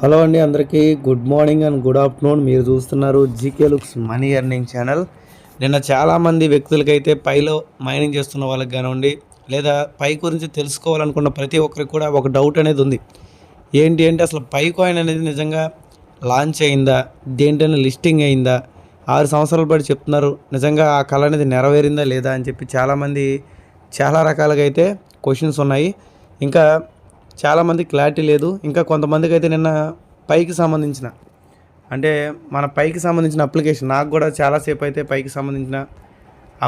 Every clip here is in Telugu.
హలో అండి అందరికీ. Good morning and good afternoon. మీరు చూస్తున్నారు GK looks money earning channel. నిన్న చాలామంది వ్యక్తులకైతే పైలో మైనింగ్ చేస్తున్న వాళ్ళకి కానివ్వండి లేదా పై గురించి తెలుసుకోవాలనుకున్న ప్రతి ఒక్కరికి కూడా ఒక డౌట్ అనేది ఉంది. ఏంటి అంటే అసలు పై కాయిన్ అనేది నిజంగా లాంచ్ అయిందా? దేంటైనా లిస్టింగ్ అయిందా? ఆరు సంవత్సరాల పాటు చెప్తున్నారు నిజంగా ఆ కళ అనేది నెరవేరిందా లేదా అని చెప్పి చాలామంది చాలా రకాలుగా అయితే క్వశ్చన్స్ ఉన్నాయి. ఇంకా చాలామంది క్లారిటీ లేదు. ఇంకా కొంతమందికి అయితే నిన్న పైకి సంబంధించిన అంటే మన పైకి సంబంధించిన అప్లికేషన్ నాకు కూడా చాలాసేపు అయితే పైకి సంబంధించిన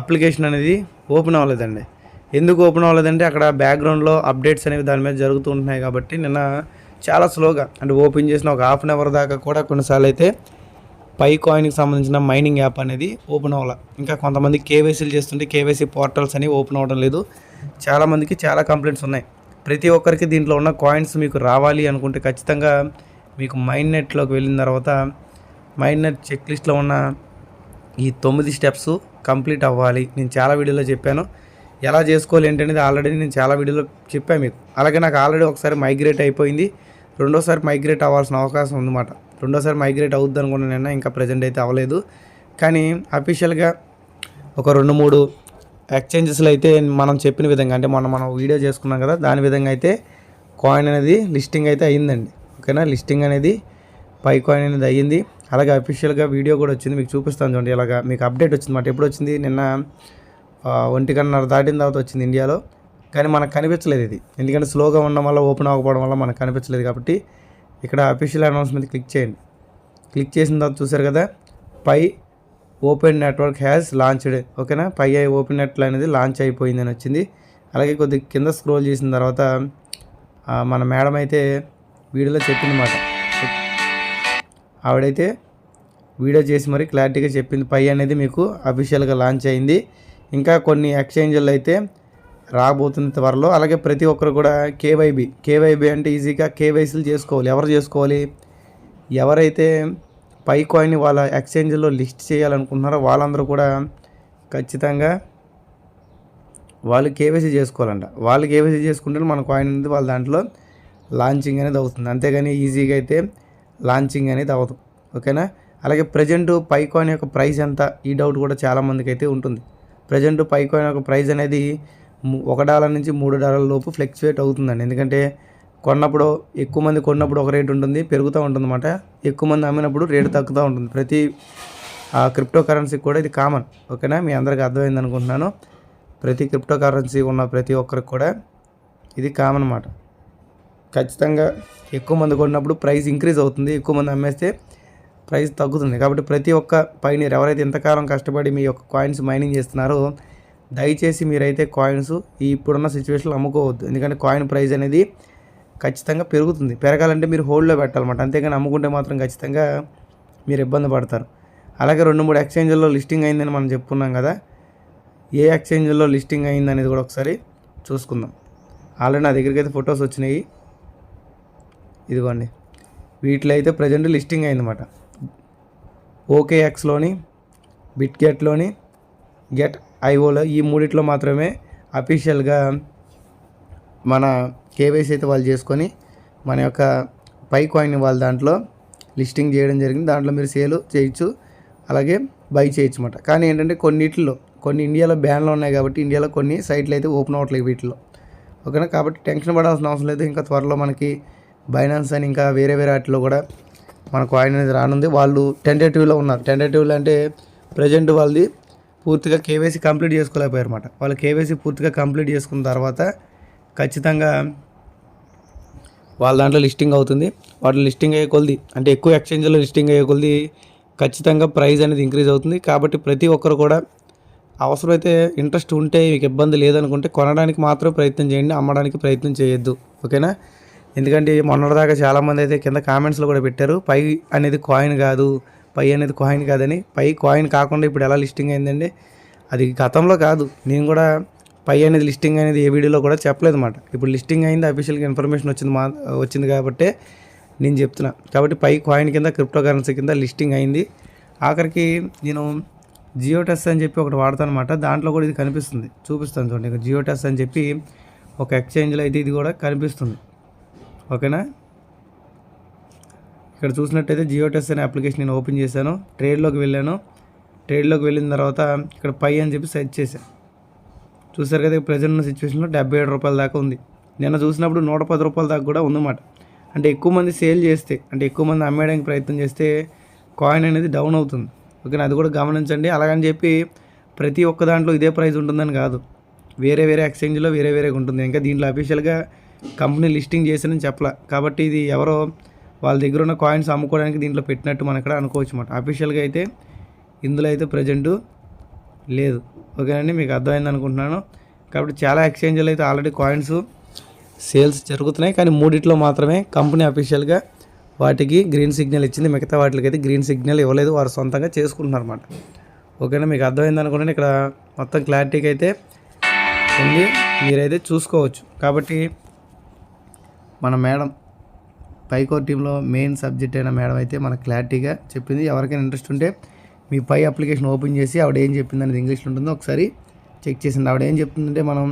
అప్లికేషన్ అనేది ఓపెన్ అవ్వలేదండి. ఎందుకు ఓపెన్ అవ్వలేదంటే అక్కడ బ్యాక్గ్రౌండ్లో అప్డేట్స్ అనేవి దాని మీద జరుగుతూ ఉంటున్నాయి కాబట్టి నిన్న చాలా స్లోగా అంటే ఓపెన్ చేసిన ఒక హాఫ్ అన్ అవర్ దాకా కూడా కొన్నిసార్లు అయితే పై కాయిన్కి సంబంధించిన మైనింగ్ యాప్ అనేది ఓపెన్ అవ్వాలి. ఇంకా కొంతమంది కేవైసీలు చేస్తుంటే కేవైసీ పోర్టల్స్ అనేవి ఓపెన్ అవ్వడం లేదు. చాలామందికి చాలా కంప్లైంట్స్ ఉన్నాయి. ప్రతి ఒక్కరికి దీంట్లో ఉన్న కాయిన్స్ మీకు రావాలి అనుకుంటే ఖచ్చితంగా మీకు మైండ్ నెట్లోకి వెళ్ళిన తర్వాత మైండ్ నెట్ చెక్ లిస్ట్లో ఉన్న ఈ తొమ్మిది స్టెప్స్ కంప్లీట్ అవ్వాలి. నేను చాలా వీడియోలో చెప్పాను. ఎలా చేసుకోవాలి ఏంటనేది ఆల్రెడీ నేను చాలా వీడియోలో చెప్పాను మీకు. అలాగే నాకు ఆల్రెడీ ఒకసారి మైగ్రేట్ అయిపోయింది. రెండోసారి మైగ్రేట్ అవ్వాల్సిన అవకాశం ఉందన్నమాట. రెండోసారి మైగ్రేట్ అవుద్ది అనుకున్నాను నిన్న ఇంకా ప్రజెంట్ అయితే అవ్వలేదు. కానీ అఫీషియల్గా ఒక రెండు మూడు ఎక్స్చేంజెస్లో అయితే మనం చెప్పిన విధంగా అంటే మొన్న మనం వీడియో చేసుకున్నాం కదా దాని విధంగా అయితే కాయిన్ అనేది లిస్టింగ్ అయితే అయ్యిందండి. ఓకేనా లిస్టింగ్ అనేది పై కాయిన్ అనేది అయ్యింది. అలాగే అఫీషియల్గా వీడియో కూడా వచ్చింది మీకు చూపిస్తాను చూడండి. ఇలాగా మీకు అప్డేట్ వచ్చింది మాట ఎప్పుడు వచ్చింది? నిన్న ఆ, ఒంటి దాటిన తర్వాత వచ్చింది ఇండియాలో. కానీ మనకు కనిపించలేదు ఇది. ఎందుకంటే స్లోగా ఉండడం వల్ల ఓపెన్ అవ్వకపోవడం వల్ల మనకు కనిపించలేదు కాబట్టి ఇక్కడ అఫీషియల్ అనౌన్స్మెంట్ క్లిక్ చేయండి. క్లిక్ చేసిన తర్వాత చూసారు కదా Pi open network has launched ఓకేనా? పై ఐ ఓపెన్ నెట్ అనేది లాంచ్ అయిపోయింది అని వచ్చింది. అలాగే కొద్ది కింద స్క్రోల్ చేసిన తర్వాత మన మేడం అయితే వీడియోలో చెప్పింది మాట. ఆవిడైతే వీడియో చేసి మరి క్లారిటీగా చెప్పింది. పై అనేది మీకు అఫీషియల్గా లాంచ్ అయింది. ఇంకా కొన్ని ఎక్స్చేంజ్లు అయితే రాబోతుంది త్వరలో. అలాగే ప్రతి ఒక్కరు కూడా కేవైబి. కేవైబి అంటే ఈజీగా కేవైసీలు చేసుకోవాలి. ఎవరు చేసుకోవాలి? ఎవరైతే పై కాయిన్ వాళ్ళ ఎక్స్చేంజ్లో లిస్ట్ చేయాలనుకుంటున్నారో వాళ్ళందరూ కూడా ఖచ్చితంగా వాళ్ళు కేవైసీ చేసుకోవాలంట. వాళ్ళు కేవైసీ చేసుకుంటే మన కాయిన్ అనేది వాళ్ళ దాంట్లో లాంచింగ్ అనేది అవుతుంది. అంతేగాని ఈజీగా అయితే లాంచింగ్ అనేది అవ్వదు. ఓకేనా అలాగే ప్రజెంట్ పై కాయిన్ యొక్క ప్రైస్ ఎంత? ఈ డౌట్ కూడా చాలామందికి అయితే ఉంటుంది. ప్రజెంట్ పై కాయిన్ యొక్క ప్రైస్ అనేది ఒక డాలర్ నుంచి మూడు డాలర్ల లోపు ఫ్లెక్చువేట్ అవుతుందండి. ఎందుకంటే కొన్నప్పుడు ఎక్కువ మంది కొన్నప్పుడు ఒక రేటు ఉంటుంది పెరుగుతూ ఉంటుంది అన్నమాట ఎక్కువ మంది అమ్మినప్పుడు రేటు తగ్గుతూ ఉంటుంది. ప్రతి ఆ క్రిప్టో కరెన్సీకి కూడా ఇది కామన్ ఓకేనా? మీ అందరికీ అర్థమైంది అనుకుంటున్నాను. ప్రతి క్రిప్టో కరెన్సీ ఉన్న ప్రతి ఒక్కరికి కూడా ఇది కామన్ అన్నమాట. ఖచ్చితంగా ఎక్కువ మంది కొన్నప్పుడు ప్రైస్ ఇంక్రీజ్ అవుతుంది. ఎక్కువ మంది అమ్మేస్తే ప్రైస్ తగ్గుతుంది. కాబట్టి ప్రతి ఒక్క పైనీర్ ఎవరైతే ఇంతకాలం కష్టపడి మీ యొక్క కాయిన్స్ మైనింగ్ చేస్తున్నారో దయచేసి మీరైతే కాయిన్స్ ఈ ఇప్పుడున్న సిచ్యువేషన్లో అమ్ముకోవద్దు. ఎందుకంటే కాయిన్ ప్రైస్ అనేది ఖచ్చితంగా పెరుగుతుంది. పెరగాలంటే మీరు హోల్డ్లో పెట్టాలన్నమాట. అంతేగాని అమ్ముకుంటే మాత్రం ఖచ్చితంగా మీరు ఇబ్బంది పడతారు. అలాగే రెండు మూడు ఎక్స్చేంజ్ల్లో లిస్టింగ్ అయిందని మనం చెప్పుకున్నాం కదా. ఏ ఎక్స్చేంజ్లో లిస్టింగ్ అయింది అనేది కూడా ఒకసారి చూసుకుందాం. ఆల్రెడీ నా దగ్గరికి అయితే ఫొటోస్ వచ్చినాయి. ఇదిగోండి. వీటిలో అయితే ప్రజెంట్ లిస్టింగ్ అయిందన్నమాట. ఓకేఎక్స్లోని బిట్గెట్లోని గెట్ ఐఓలో ఈ మూడిట్లో మాత్రమే అఫీషియల్గా మన కేవైసీ అయితే వాళ్ళు చేసుకొని మన యొక్క పై కాయిన్ వాళ్ళ దాంట్లో లిస్టింగ్ చేయడం జరిగింది. దాంట్లో మీరు సేల్ చేయొచ్చు. అలాగే బై చేయొచ్చు అనమాట కానీ ఏంటంటే కొన్నిటిలో కొన్ని ఇండియాలో బ్యాన్లు ఉన్నాయి కాబట్టి ఇండియాలో కొన్ని సైట్లు అయితే ఓపెన్ అవ్వట్లేదు వీటిలో. ఓకేనా? కాబట్టి టెన్షన్ పడాల్సిన అవసరం లేదు. ఇంకా త్వరలో మనకి బైనాన్స్ అని ఇంకా వేరే వేరే వాటిలో కూడా మన కాయిన్ అనేది రానుంది. వాళ్ళు టెంటేటివ్లో ఉన్నారు. టెంటేటివ్లో అంటే ప్రజెంట్ వాళ్ళది పూర్తిగా కేవైసీ కంప్లీట్ చేసుకోలేకపోయారు అనమాట వాళ్ళు కేవైసీ పూర్తిగా కంప్లీట్ చేసుకున్న తర్వాత ఖచ్చితంగా వాళ్ళ దాంట్లో లిస్టింగ్ అవుతుంది. వాటి లిస్టింగ్ అయ్యే కొలది అంటే ఎక్కువ ఎక్స్చేంజ్లో లిస్టింగ్ అయ్యే కొలది ఖచ్చితంగా ప్రైస్ అనేది ఇంక్రీజ్ అవుతుంది. కాబట్టి ప్రతి ఒక్కరు కూడా అవసరమైతే ఇంట్రెస్ట్ ఉంటే మీకు ఇబ్బంది లేదనుకుంటే కొనడానికి మాత్రం ప్రయత్నం చేయండి అమ్మడానికి ప్రయత్నం చేయొద్దు. ఓకేనా? ఎందుకంటే మొన్నటిదాకా చాలామంది అయితే కింద కామెంట్స్లో కూడా పెట్టారు పై అనేది కాయిన్ కాదు పై అనేది కాయిన్ కాదని. పై కాయిన్ కాకుండా ఇప్పుడు ఎలా లిస్టింగ్ అయిందండి అది గతంలో కాదు. నేను కూడా పై అనేది లిస్టింగ్ అనేది ఏ వీడియోలో కూడా చెప్పలేదు అన్నమాట ఇప్పుడు లిస్టింగ్ అయింది అఫీషియల్గా ఇన్ఫర్మేషన్ వచ్చింది మా వచ్చింది కాబట్టి నేను చెప్తున్నా. కాబట్టి పై కాయిన్ కింద క్రిప్టో కరెన్సీ కింద లిస్టింగ్ అయింది. ఆఖరికి నేను జియో టెస్ అని చెప్పి ఒకటి వాడతాను అనమాట దాంట్లో కూడా ఇది కనిపిస్తుంది. చూపిస్తాను చూడండి. ఇక జియో టెస్ అని చెప్పి ఒక ఎక్స్చేంజ్లో అయితే ఇది కూడా కనిపిస్తుంది. ఓకేనా? ఇక్కడ చూసినట్టయితే జియో టెస్ట్ అనే అప్లికేషన్ నేను ఓపెన్ చేశాను. ట్రేడ్లోకి వెళ్ళాను. ట్రేడ్లోకి వెళ్ళిన తర్వాత ఇక్కడ పై అని చెప్పి సెర్చ్ చేశాను చూసారు కదా ప్రజెంట్ ఉన్న సిచ్యువేషన్లో డెబ్బై ఏడు రూపాయల దాకా ఉంది. నిన్న చూసినప్పుడు నూట పది రూపాయల దాకా కూడా ఉందన్నమాట. అంటే ఎక్కువ మంది సేల్ చేస్తే అంటే ఎక్కువ మంది అమ్మేయడానికి ప్రయత్నం చేస్తే కాయిన్ అనేది డౌన్ అవుతుంది. ఓకేనా? అది కూడా గమనించండి. అలాగని చెప్పి ప్రతి ఒక్క దాంట్లో ఇదే ప్రైస్ ఉంటుందని కాదు. వేరే వేరే ఎక్స్చేంజ్లో వేరే వేరేగా ఉంటుంది. ఇంకా దీంట్లో అఫీషియల్గా కంపెనీ లిస్టింగ్ చేశానని చెప్పలా. కాబట్టి ఇది ఎవరో వాళ్ళ దగ్గర ఉన్న కాయిన్స్ అమ్ముకోవడానికి దీంట్లో పెట్టినట్టు మనం ఇక్కడ అనుకోవచ్చు అనమాట అఫీషియల్గా అయితే ఇందులో అయితే ప్రజెంటు లేదు. ఓకేనండి మీకు అర్థమైంది అనుకుంటున్నాను. కాబట్టి చాలా ఎక్స్చేంజ్లు అయితే ఆల్రెడీ కాయిన్స్ సేల్స్ జరుగుతున్నాయి. కానీ మూడిట్లో మాత్రమే కంపెనీ అఫీషియల్గా వాటికి గ్రీన్ సిగ్నల్ ఇచ్చింది. మిగతా వాటికి గ్రీన్ సిగ్నల్ ఇవ్వలేదు. వారు సొంతంగా చేసుకుంటున్నారు అనమాట ఓకేనా మీకు అర్థమైంది అనుకుంటే ఇక్కడ మొత్తం క్లారిటీకి అయితే ఉంది. మీరైతే చూసుకోవచ్చు. కాబట్టి మన మేడం పైకోర్ టీంలో మెయిన్ సబ్జెక్ట్ అయిన మేడం అయితే మన క్లారిటీగా చెప్పింది. ఎవరికైనా ఇంట్రెస్ట్ ఉంటే మీ పై అప్లికేషన్ ఓపెన్ చేసి ఆవిడ ఏం చెప్పింది అనేది ఇంగ్లీష్లో ఉంటుందో ఒకసారి చెక్ చేసింది ఆవిడ ఏం చెప్తుందంటే మనం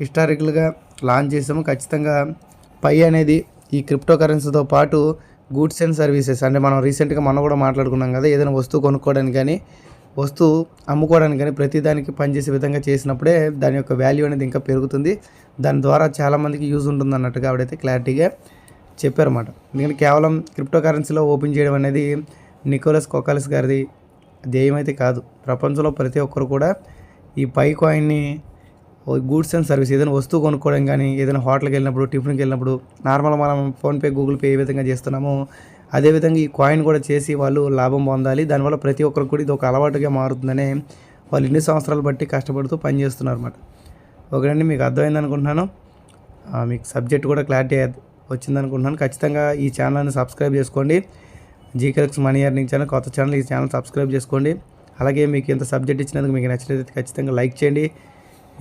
హిస్టారికల్గా లాంచ్ చేసాము. ఖచ్చితంగా పై అనేది ఈ క్రిప్టో కరెన్సీతో పాటు గూడ్స్ అండ్ సర్వీసెస్ అంటే మనం రీసెంట్గా మనం కూడా మాట్లాడుకున్నాం కదా ఏదైనా వస్తువు కొనుక్కోవడానికి కానీ వస్తువు అమ్ముకోవడానికి కానీ ప్రతిదానికి పనిచేసే విధంగా చేసినప్పుడే దాని యొక్క వాల్యూ అనేది ఇంకా పెరుగుతుంది. దాని ద్వారా చాలామందికి యూజ్ ఉంటుంది అన్నట్టుగా ఆవిడైతే క్లారిటీగా చెప్పారన్నమాట. ఎందుకంటే కేవలం క్రిప్టో కరెన్సీలో ఓపెన్ చేయడం అనేది నికోలస్ కొకాలస్ గారిది ధ్యేయం అయితే కాదు ప్రపంచంలో ప్రతి ఒక్కరు కూడా ఈ పై కాయిన్ని గూడ్స్ అండ్ సర్వీస్ ఏదైనా వస్తువు కొనుక్కోవడం కానీ ఏదైనా హోటల్కి వెళ్ళినప్పుడు టిఫిన్కి వెళ్ళినప్పుడు నార్మల్ మనం ఫోన్పే గూగుల్ పే ఏ విధంగా చేస్తున్నామో అదేవిధంగా ఈ కాయిన్ కూడా చేసి వాళ్ళు లాభం పొందాలి. దానివల్ల ప్రతి ఒక్కరికి కూడా ఇది ఒక అలవాటుగా మారుతుందనే వాళ్ళు ఇన్ని సంవత్సరాలు బట్టి కష్టపడుతూ పనిచేస్తున్నారు అనమాట ఒకటండి మీకు అర్థమైంది అనుకుంటున్నాను. మీకు సబ్జెక్ట్ కూడా క్లారిటీ వచ్చింది అనుకుంటున్నాను. ఖచ్చితంగా ఈ ఛానల్ని సబ్స్క్రైబ్ చేసుకోండి. జీకెల్క్స్ మనీ ఎర్నింగ్ ఛానల్ కొత్త ఛానల్ ఈ ఛానల్ సబ్స్క్రైబ్ చేసుకోండి. అలాగే మీకు ఇంత సబ్జెక్ట్ ఇచ్చినందుకు మీకు నచ్చినట్లయితే ఖచ్చితంగా లైక్ చేయండి.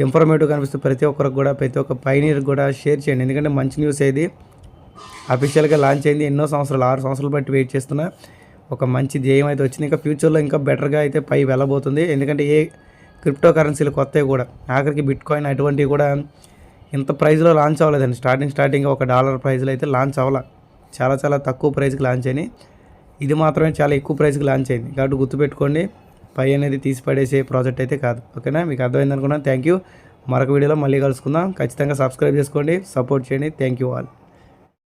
ఇన్ఫర్మేటివ్ కనిపిస్తే ప్రతి ఒక్కరికి కూడా ప్రతి ఒక్క పైనీర్ కూడా షేర్ చేయండి. ఎందుకంటే మంచి న్యూస్ ఏది? అఫీషియల్గా లాంచ్ అయింది ఎన్నో సంవత్సరాలు ఆరు సంవత్సరాలు బట్టి వెయిట్ చేస్తున్నా. ఒక మంచి ధ్యేయం అయితే వచ్చింది. ఇంకా ఫ్యూచర్లో ఇంకా బెటర్గా అయితే పై వెళ్ళబోతుంది. ఎందుకంటే ఏ క్రిప్టో కరెన్సీలు కొత్తవి కూడా ఆఖరికి బిట్ కాయిన్ అటువంటివి కూడా ఇంత ప్రైస్లో లాంచ్ అవ్వలేదండి. స్టార్టింగ్ స్టార్టింగ్ ఒక డాలర్ ప్రైస్లో అయితే లాంచ్ అవ్వాలి. చాలా చాలా తక్కువ ప్రైజ్కి లాంచ్ అయినాయి. ఇది మాత్రమే చాలా ఎక్కువ ప్రైస్కి లాంచ్ అయింది. కాబట్టి గుర్తుపెట్టుకోండి పై అనేది తీసి పడేసే ప్రాజెక్ట్ అయితే కాదు. ఓకేనా? మీకు అర్థమైంది అనుకున్నాను. థ్యాంక్ యూ మరొక వీడియోలో మళ్ళీ కలుసుకుందాం. ఖచ్చితంగా సబ్స్క్రైబ్ చేసుకోండి సపోర్ట్ చేయండి. Thank you all